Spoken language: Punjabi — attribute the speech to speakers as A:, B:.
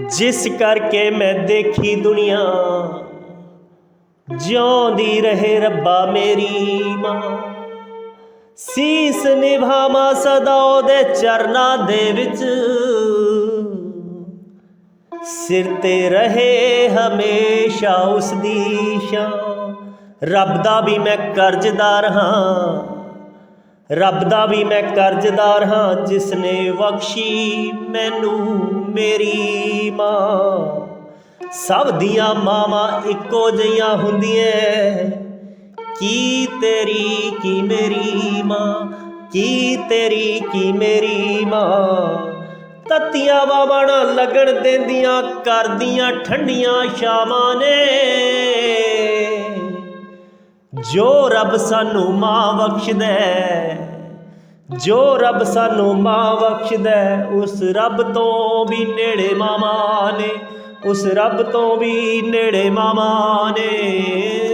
A: ਜਿਸ ਕਰਕੇ ਮੈਂ ਦੇਖੀ ਦੁਨੀਆ। ਜਿਉਂਦੀ ਰਹੇ ਰੱਬਾ ਮੇਰੀ ਮਾਂ। ਸੀਸ ਨਿਭਾਵਾਂ ਸਦਾ ਉਹਦੇ ਚਰਨਾਂ ਦੇ ਵਿੱਚ। ਸਿਰ ਤੇ ਰਹੇ ਹਮੇਸ਼ਾ ਉਸ ਦੀ ਸ਼ਾਨ ਰੱਬ ਦਾ ਵੀ ਮੈਂ ਕਰਜ਼ਦਾਰ ਹਾਂ। ਰੱਬ ਦਾ ਵੀ ਮੈਂ ਕਰਜ਼ਦਾਰ ਹਾਂ ਜਿਸ ਨੇ ਬਖਸ਼ੀ ਮੈਨੂੰ ਮੇਰੀ ਮਾਂ। ਸਭ ਦੀਆਂ ਮਾਵਾਂ ਇੱਕੋ ਜਿਹੀਆਂ ਹੁੰਦੀਆਂ ਕੀ ਤੇਰੀ ਕੀ ਮੇਰੀ ਮਾਂ? ਕੀ ਤੇਰੀ ਕੀ ਮੇਰੀ ਮਾਂ? ਤਤੀਆਂ ਬਾਵਾਂ ਨਾਲ ਲੱਗਣ ਦਿੰਦੀਆਂ ਕਰਦੀਆਂ ਠੰਡੀਆਂ ਸ਼ਾਮਾਂ ਨੇ। ਜੋ ਰੱਬ ਸਾਨੂੰ ਮਾਂ ਬਖਸ਼ਦਾ ਹੈ, ਜੋ ਰੱਬ ਸਾਨੂੰ ਮਾਂ ਬਖਸ਼ਦਾ ਉਸ ਰੱਬ ਤੋਂ ਵੀ ਨੇੜੇ ਮਾਮਾ ਨੇ, ਉਸ ਰੱਬ ਤੋਂ ਵੀ ਨੇੜੇ ਮਾਮਾ ਨੇ।